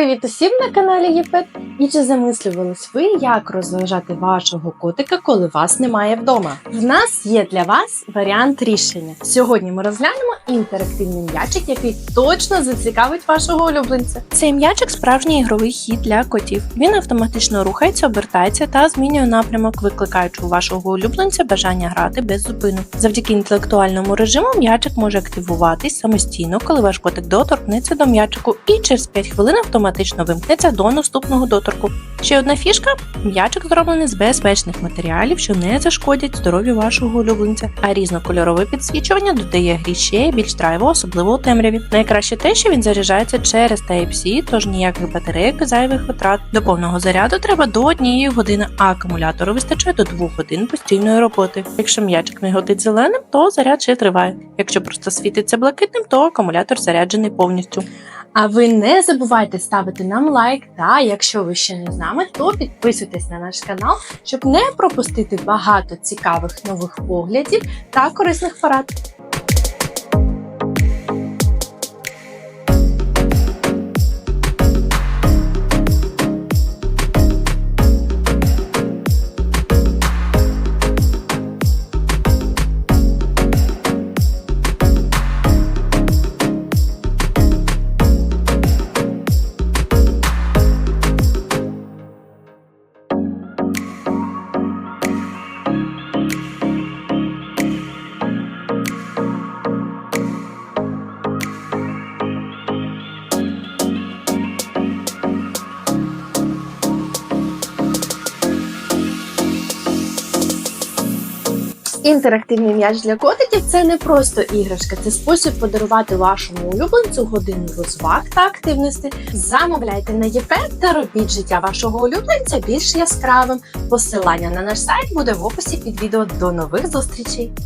Привіт усім на каналі ЄПЕТ! І чи замислювались ви, як розважати вашого котика, коли вас немає вдома? В нас є для вас варіант рішення. Сьогодні ми розглянемо інтерактивний м'ячик, який точно зацікавить вашого улюбленця. Цей м'ячик справжній ігровий хід для котів. Він автоматично рухається, обертається та змінює напрямок, викликаючи у вашого улюбленця бажання грати без зупину. Завдяки інтелектуальному режиму м'ячик може активуватись самостійно, коли ваш котик доторкнеться до м'ячику, і через 5 хвилин автоматично вимкнеться до наступного доторку. Ще одна фішка: м'ячик зроблений з безпечних матеріалів, що не зашкодять здоров'ю вашого улюбленця, а різнокольорове підсвічування додає грі ще більш драйву, особливо у темряві. Найкраще те, що він заряджається через Type-C, тож ніяких батарейок і зайвих витрат. До повного заряду треба до однієї години, а акумулятору вистачає до 2 годин постійної роботи. Якщо м'ячик миготить зеленим, то заряд ще триває. Якщо просто світиться блакитним, то акумулятор заряджений повністю. А ви не забувайте ставити нам лайк. Та якщо ви ще не з нами, то підписуйтесь на наш канал, щоб не пропустити багато цікавих нових поглядів та корисних порад. Інтерактивний м'яч для котиків це не просто іграшка, це спосіб подарувати вашому улюбленцю годину розваг та активності. Замовляйте на ЄП та робіть життя вашого улюбленця більш яскравим. Посилання на наш сайт буде в описі під відео. До нових зустрічей!